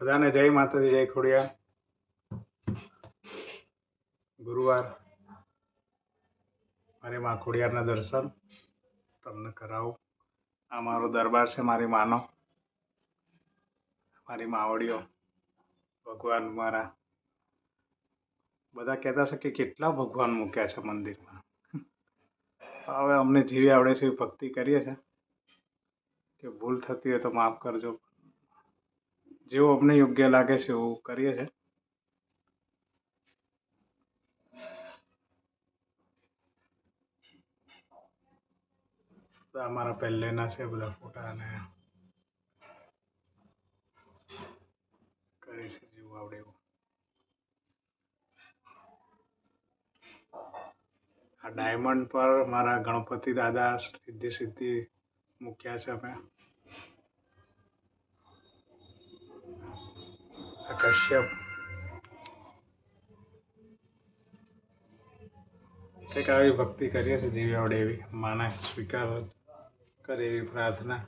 બધાને જય માતાજી, જય ખોડિયાર. ગુરુવાર. મારી મા ખોડિયારના દર્શન તમને કરાવું. આ મારો દરબાર છે મારી માનો. મારી માવડીઓ ભગવાન મારા. બધા કહેતા છે કે કેટલા ભગવાન મૂક્યા છે મંદિરમાં. હવે અમને જેવી આવડે છે એવી ભક્તિ કરીએ છે કે ભૂલ થતી હોય તો માફ કરજો. જેવું અમને યોગ્ય લાગે છે એવું કરીએ છીએ બધા અમારા પહેલેના છે, બધા ફોટા અને કરીએ છીએ જેવું આવડે એવું. આ ડાયમંડ પર મારા ગણપતિ દાદા સિદ્ધિ સિદ્ધિ મૂક્યા છે અમે. કશ્યપ કંઈક આવી ભક્તિ કરીએ છીએ જેવી આવડે એવી માના સ્વીકાર કરે એવી પ્રાર્થના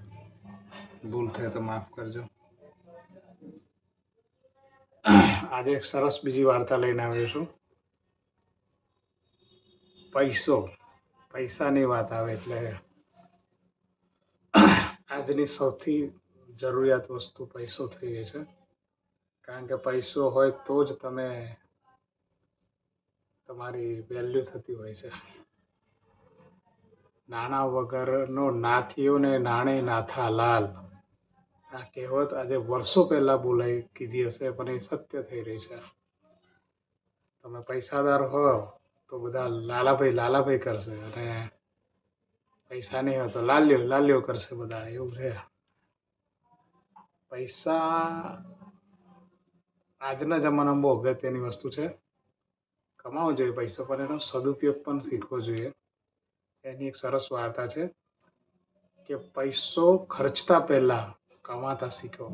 ભૂલ થાય તો માફ કરજો આજે સરસ બીજી વાર્તા લઈને આવ્યો છું પૈસો પૈસાની વાત આવે એટલે આજની સૌથી જરૂરિયાત વસ્તુ પૈસો થઈ ગઈ છે કારણ કે પૈસો હોય તો જ તમે તમારી વેલ્યુ થતી હોય છે. નાણાં વગરનો નાથીઓ ને નાણે નાથા લાલ. આ કહેવત આજે વર્ષો પહેલાં બોલાઈ કીધી હશે, પણ એ સત્ય થઈ રહી છે. તમે પૈસાદાર હો તો બધા લાલાભાઈ લાલાભાઈ કરશે અને પૈસા નહીં હોય તો લાલ્યો લાલ્યો કરશે બધા, એવું છે. પૈસા આજના જમાનામાં બહુ અગત્યની વસ્તુ છે. કમાવો જોઈએ પૈસો, પણ એનો સદુપયોગ પણ શીખવો જોઈએ. એની એક સરસ વાર્તા છે કે પૈસો ખર્ચતા પહેલાં કમાતા શીખો.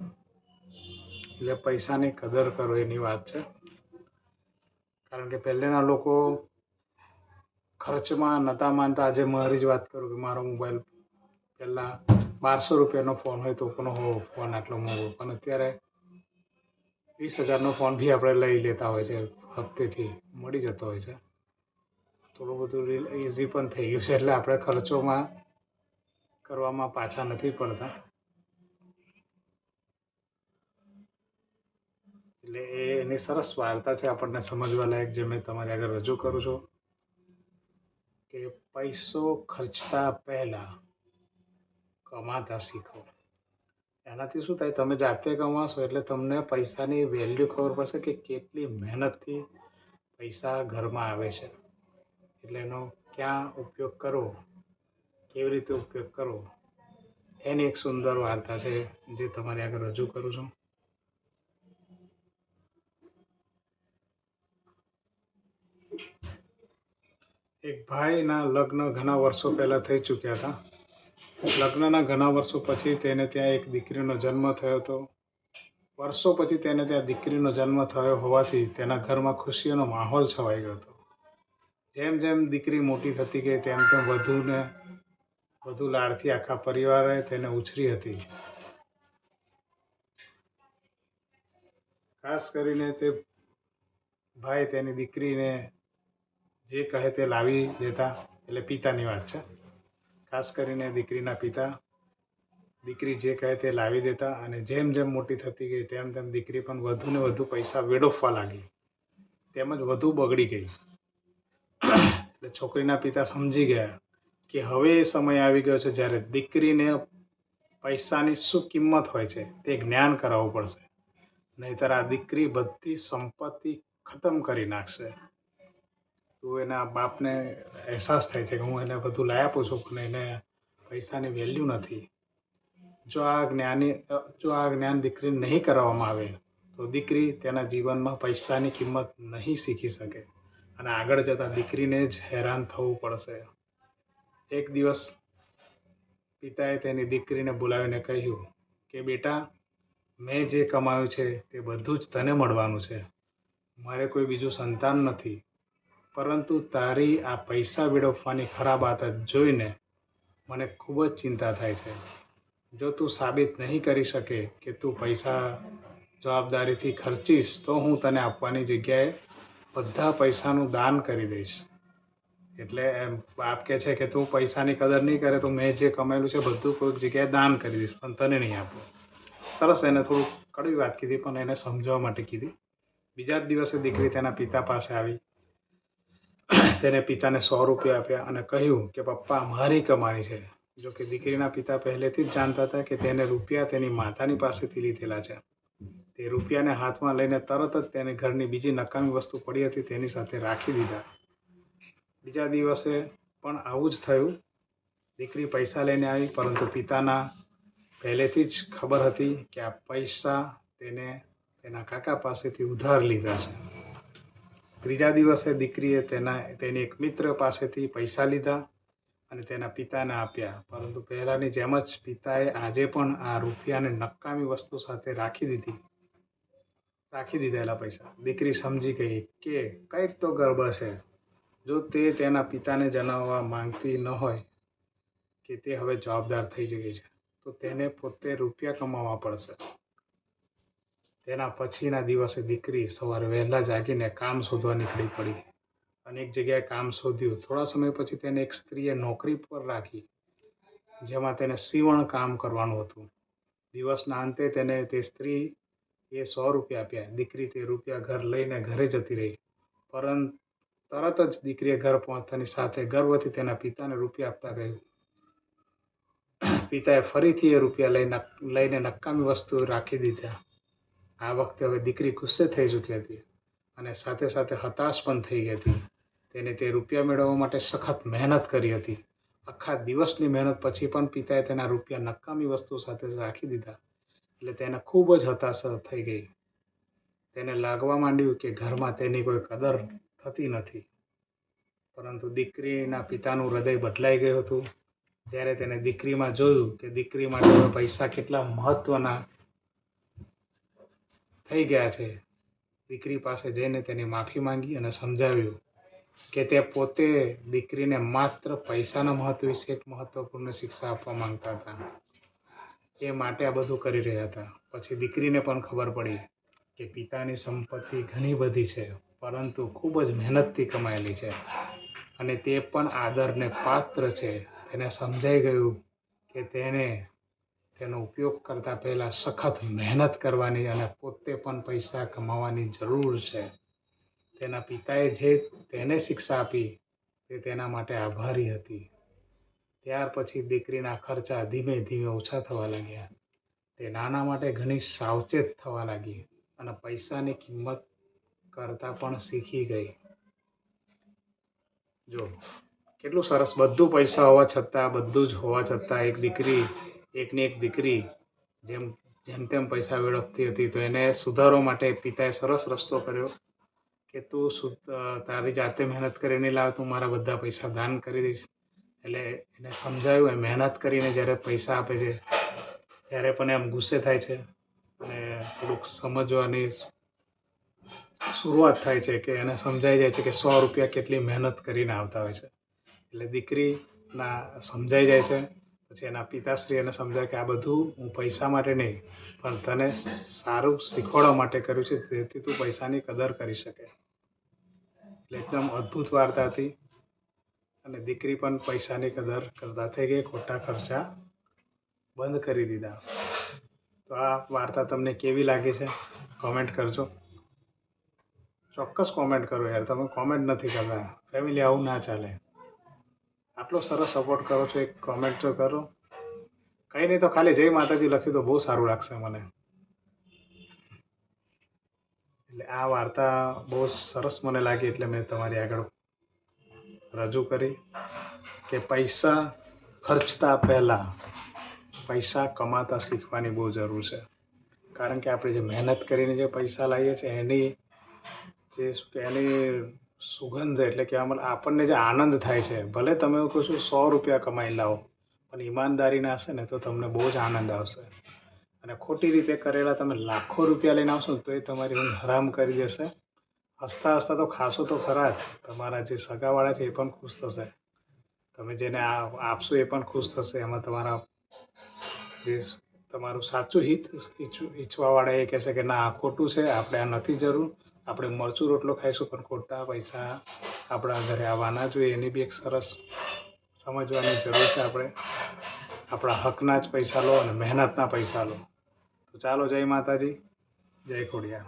એટલે પૈસાની કદર કરો એની વાત છે. કારણ કે પહેલેના લોકો ખર્ચમાં નહોતા માનતા. આજે મારી જ વાત કરું કે મારો મોબાઈલ પહેલાં બારસો રૂપિયાનો ફોન હોય તો પણ હો ફોન આટલો મોંઘો. પણ અત્યારે વીસ હજારનો ફોન બી આપણે લઈ લેતા હોય છે, હપ્તેથી મળી જતો હોય છે. થોડું બધું ઇઝી પણ થઈ ગયું છે, એટલે આપણે ખર્ચોમાં કરવામાં પાછા નથી પડતા. એટલે એ એની સરસ વાર્તા છે આપણને સમજવા લાયક, જે મેં તમારી આગળ રજૂ કરું છું, કે પૈસો ખર્ચતા પહેલાં કમાતા શીખો. એનાથી શું થાય? તમે જાતે કમાશો એટલે તમને પૈસાની વેલ્યુ ખબર પડશે કે કેટલી મહેનતથી પૈસા ઘરમાં આવે છે. એટલે એનો ક્યાં ઉપયોગ કરવો? કેવી રીતે ઉપયોગ કરવો? એની એક સુંદર વાર્તા છે જે તમારી આગળ રજૂ કરું છું. એક ભાઈના લગ્ન ઘણા વર્ષો પહેલાં થઈ ચૂક્યા હતા. લગ્નના ઘણા વર્ષો પછી તેને ત્યાં એક દીકરીનો જન્મ થયો હતો. વર્ષો પછી તેને ત્યાં દીકરીનો જન્મ થયો હોવાથી તેના ઘરમાં ખુશીઓનો માહોલ છવાઈ ગયો હતો. જેમ જેમ દીકરી મોટી થતી ગઈ, તેમ તેમ વધુને વધુ લાડથી આખા પરિવારે તેને ઉછરી હતી. ખાસ કરીને તે ભાઈ તેની દીકરીને જે કહે તે લાવી દેતા, એટલે પિતાની વાત છે. ખાસ કરીને દીકરીના પિતા, દીકરી જે કહે તે લાવી દેતા અને જેમ જેમ મોટી થતી ગઈ તેમ તેમ દીકરી પણ વધુ ને વધુ પૈસા વેડફવા લાગી. તેમજ વધુ બગડી ગઈ. એટલે છોકરીના પિતા સમજી ગયા કે હવે એ સમય આવી ગયો છે જ્યારે દીકરીને પૈસાની શું કિંમત હોય છે તે જ્ઞાન કરાવવું પડશે. નહીંતર આ દીકરી બધી સંપત્તિ ખતમ કરી નાખશે. તો એના બાપને અહેસાસ થાય છે કે હું એને બધું લાવી આપું છું, પણ એને પૈસાની વેલ્યુ નથી. જો આ જ્ઞાની, જો આ જ્ઞાન દીકરીને નહીં કરાવવામાં આવે, તો દીકરી તેના જીવનમાં પૈસાની કિંમત નહીં શીખી શકે. અને આગળ જતાં દીકરીને જ હેરાન થવું પડશે. એક દિવસ પિતાએ તેની દીકરીને બોલાવીને કહ્યું કે, બેટા, મેં જે કમાયું છે તે બધું જ તને મળવાનું છે. મારે કોઈ બીજું સંતાન નથી. પરંતુ તારી આ પૈસા વેડફવાની ખરાબ આદત જોઈને મને ખૂબ જ ચિંતા થાય છે. જો તું સાબિત નહીં કરી શકે કે તું પૈસા જવાબદારીથી ખર્ચીશ, તો હું તને આપવાની જગ્યાએ બધા પૈસાનું દાન કરી દઈશ. એટલે એમ બાપ કહે છે કે તું પૈસાની કદર નહીં કરે તો મેં જે કમાયેલું છે બધું કોઈક જગ્યાએ દાન કરી દઈશ, પણ તને નહીં આપું. સરસ, એને થોડું કડવી વાત કીધી, પણ એને સમજાવવા માટે કીધી. બીજા જ દિવસે દીકરી તેના પિતા પાસે આવી. તેને પિતાને સો રૂપિયા આપ્યા અને કહ્યું કે, પપ્પા, મારી કમાણી છે. જો કે દીકરીના પિતા પહેલેથી જ જાણતા હતા કે તેને રૂપિયા તેની માતાની પાસેથી લીધેલા છે. તે રૂપિયાને હાથમાં લઈને તરત જ તેને ઘરની બીજી નકામી વસ્તુ પડી હતી તેની સાથે રાખી દીધા. બીજા દિવસે પણ આવું જ થયું. દીકરી પૈસા લઈને આવી, પરંતુ પિતાના પહેલેથી જ ખબર હતી કે આ પૈસા તેને તેના કાકા પાસેથી ઉધાર લીધા છે. ત્રીજા દિવસે દીકરીએ તેના, તેની એક મિત્ર પાસેથી પૈસા લીધા અને તેના પિતાને આપ્યા. પરંતુ પહેલાંની જેમ જ પિતાએ આજે પણ આ રૂપિયાને નકામી વસ્તુ સાથે રાખી દીધી. રાખી દીધેલા પૈસા. દીકરી સમજી ગઈ કે કંઈક તો ગરબડ છે જો તે તેના પિતાને જણાવવા માંગતી ન હોય કે તે હવે જવાબદાર થઈ ગઈ છે, તો તેને પોતે રૂપિયા કમાવવા પડશે. તેના પછીના દિવસે દીકરી સવારે વહેલા જાગીને કામ શોધવા નીકળી પડી. અનેક જગ્યાએ કામ શોધ્યું. થોડા સમય પછી તેને એક સ્ત્રીએ નોકરી પર રાખી, જેમાં તેને સીવણ કામ કરવાનું હતું. દિવસના અંતે તેને તે સ્ત્રી એ સો રૂપિયા આપ્યા. દીકરી તે રૂપિયા ઘર લઈને ઘરે જતી રહી. પરંતુ તરત જ દીકરીએ ઘર પહોંચતાની સાથે ગર્વથી તેના પિતાને રૂપિયા આપતા કહ્યું. પિતાએ ફરીથી એ રૂપિયા લઈને લઈને નકામી વસ્તુ રાખી દીધા. આ વખતે હવે દીકરી ગુસ્સે થઈ ચૂકી હતી અને સાથે સાથે હતાશ પણ થઈ ગઈ હતી. તેને તે રૂપિયા મેળવવા માટે સખત મહેનત કરી હતી. આખા દિવસની મહેનત પછી પણ પિતાએ તેના રૂપિયા નકામી વસ્તુ સાથે રાખી દીધા. એટલે તેને ખૂબ જ હતાશ થઈ ગઈ. તેને લાગવા માંડ્યું કે ઘરમાં તેની કોઈ કદર થતી નથી. પરંતુ દીકરીના પિતાનું હૃદય બદલાઈ ગયું હતું. જ્યારે તેને દીકરીમાં જોયું કે દીકરી માટે પૈસા કેટલા મહત્ત્વના થઈ ગયા છે. દીકરી પાસે જઈને તેની માફી માંગી અને સમજાવ્યું કે તે પોતે દીકરીને માત્ર પૈસાના મહત્વ વિશે એક મહત્વપૂર્ણ શિક્ષા આપવા માંગતા હતા. એ માટે આ બધું કરી રહ્યા હતા. પછી દીકરીને પણ ખબર પડી કે પિતાની સંપત્તિ ઘણી બધી છે, પરંતુ ખૂબ જ મહેનતથી કમાયેલી છે અને તે પણ આદરને પાત્ર છે. તેને સમજાઈ ગયું કે તેને તેનો ઉપયોગ કરતાં પહેલાં સખત મહેનત કરવાની અને પોતે પણ પૈસા કમાવાની જરૂર છે. તેના પિતાએ જે તેને શિક્ષા આપી તે તેના માટે આભારી હતી. ત્યાર પછી દીકરીના ખર્ચા ધીમે ધીમે ઓછા થવા લાગ્યા. તે નાના માટે ઘણી સાવચેત થવા લાગી અને પૈસાની કિંમત કરતાં પણ શીખી ગઈ. જો, કેટલું સરસ, બધું પૈસા હોવા છતાં, બધું જ હોવા છતાં એક દીકરી એકની એક દીકરી જેમ જેમ તેમ પૈસા વેડફતી હતી, તો એને સુધારવા માટે પિતાએ સરસ રસ્તો કર્યો કે તું તારી જાતે મહેનત કરીને લાવ, તું મારા બધા પૈસા દાન કરી દઈશ. એટલે એને સમજાયું, એ મહેનત કરીને જ્યારે પૈસા આપે છે, ત્યારે પણ એમ ગુસ્સે થાય છે અને થોડુંક સમજવાની શરૂઆત થાય છે કે એને સમજાઈ જાય છે કે સો રૂપિયા કેટલી મહેનત કરીને આવતા હોય છે. એટલે દીકરીના સમજાઈ જાય છે પછી એના પિતાશ્રી એને સમજાય કે આ બધું હું પૈસા માટે નહીં, પણ તને સારું શીખવાડવા માટે કર્યું છે, જેથી તું પૈસાની કદર કરી શકે. એટલે એકદમ અદ્ભુત વાર્તા હતી. અને દીકરી પણ પૈસાની કદર કરતા થઈ ગઈ, ખોટા ખર્ચા બંધ કરી દીધા. તો આ વાર્તા તમને કેવી લાગી છે? કોમેન્ટ કરજો. ચોક્કસ કોમેન્ટ કરો યાર, તમે કોમેન્ટ નથી કરતા. ફેમિલી આવું ના ચાલે. આટલો સરસ સપોર્ટ કરો છો, એક કોમેન્ટ તો કરો. કંઈ નહીં તો ખાલી જય માતાજી લખ્યું તો બહુ સારું લાગશે મને. એટલે આ વાર્તા બહુ સરસ મને લાગી એટલે મેં તમારી આગળ રજૂ કરી કે પૈસા ખર્ચતા પહેલાં પૈસા કમાતા શીખવાની બહુ જરૂર છે. કારણ કે આપણે જે મહેનત કરીને જે પૈસા લાવીએ છીએ, એની જે એની સુગંધ એટલે કે આમાં આપણને જે આનંદ થાય છે, ભલે તમે એવું કહો છો સો રૂપિયા કમાઈ લાવો, પણ ઈમાનદારીના હશે ને તો તમને બહુ જ આનંદ આવશે. અને ખોટી રીતે કરેલા તમે લાખો રૂપિયા લઈને આવશો તો એ તમારી ઊંઘ હરામ કરી દેશે. હસતા હસતા તો ખાશો તો ખરા જ, તમારા જે સગાવાળા છે એ પણ ખુશ થશે. તમે જેને આપશો એ પણ ખુશ થશે, એમાં તમારા જે તમારું સાચું હિત ઈચ્છવાવાળા એ કહેશે કે ના આ ખોટું છે, આપણે આ નથી જરૂર. આપણે મરચું રોટલો ખાઈશું પણ ખોટા પૈસા આપણા ઘરે આવવાના જોઈએ એની બી એક સરસ સમજવાની જરૂર છે આપણે. આપણા હકના જ પૈસા લો અને મહેનતના પૈસા લો. તો ચાલો જય માતાજી, જય ખોડિયાર.